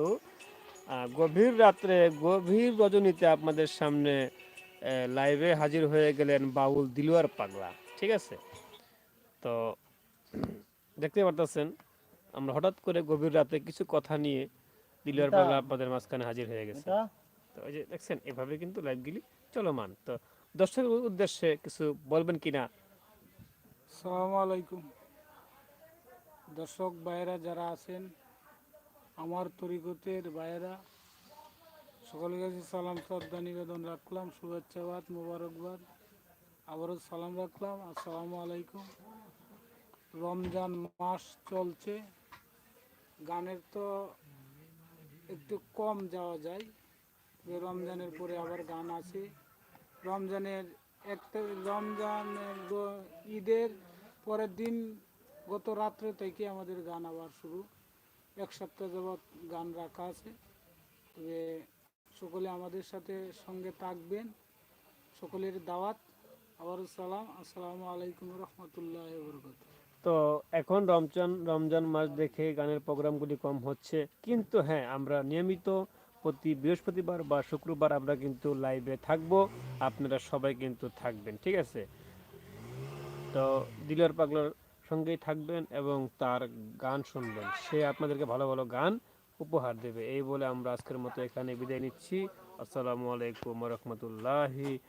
কিন্তু গভীর রাত্রে গভীর রজনীতে আপনাদের সামনে লাইভে হাজির হয়ে গেলেন বাউল দিলুয়ার পাগলা ঠিক আছে? তো দেখতে পারতেছেন আমরা হঠাৎ করে গভীর রাতে কিছু কথা নিয়ে দিলুয়ার পাগলা আপনাদের মাঝখানে হাজির হয়ে গেছে। তো এই যে দেখছেন এভাবে কিন্তু লাইভগুলি চলমান। তো দর্শকের উদ্দেশ্যে কিছু বলবেন কিনা? সালামু আলাইকুম। দর্শক ভাইয়েরা যারা আছেন আমার তরিকতের ভাইয়েরা, সকলের কাছে সালাম, শ্রদ্ধা, নিবেদন রাখলাম। শুভেচ্ছাবাদ মোবারকবাদ। আবারও সালাম রাখলাম। আসসালামু আলাইকুম। রমজান মাস চলছে। গানের তো একটু কম যাওয়া যায়। তবে রমজানের পরে আবার গান আছে। রমজানের একটা, রমজানের ঈদের পরের দিন গত রাত্রে থেকে আমাদের গান আবার শুরু। এক সপ্তাহ যাবৎ গান রাখা আছে। তবে সকলে আমাদের সাথে সঙ্গে থাকবেন। সকলের দাওয়াত, আবারও সালাম। আসসালামু আলাইকুম রহমতুল্লাহ বরকত তো এখন রমজান রমজান মাস দেখে গানের প্রোগ্রামগুলি কম হচ্ছে। কিন্তু হ্যাঁ আমরা নিয়মিত প্রতি বৃহস্পতিবার বা শুক্রবার আমরা কিন্তু লাইভে থাকব। আপনারা সবাই কিন্তু থাকবেন, ঠিক আছে? তো দিলার পাগলার সঙ্গেই থাকবেন এবং তার গান শুনবেন। সে আপনাদেরকে ভালো ভালো গান উপহার দেবে। এই বলে আমরা আজকের মতো এখানে বিদায় নিচ্ছি। আসসালামু আলাইকুম রহমতুল্লাহি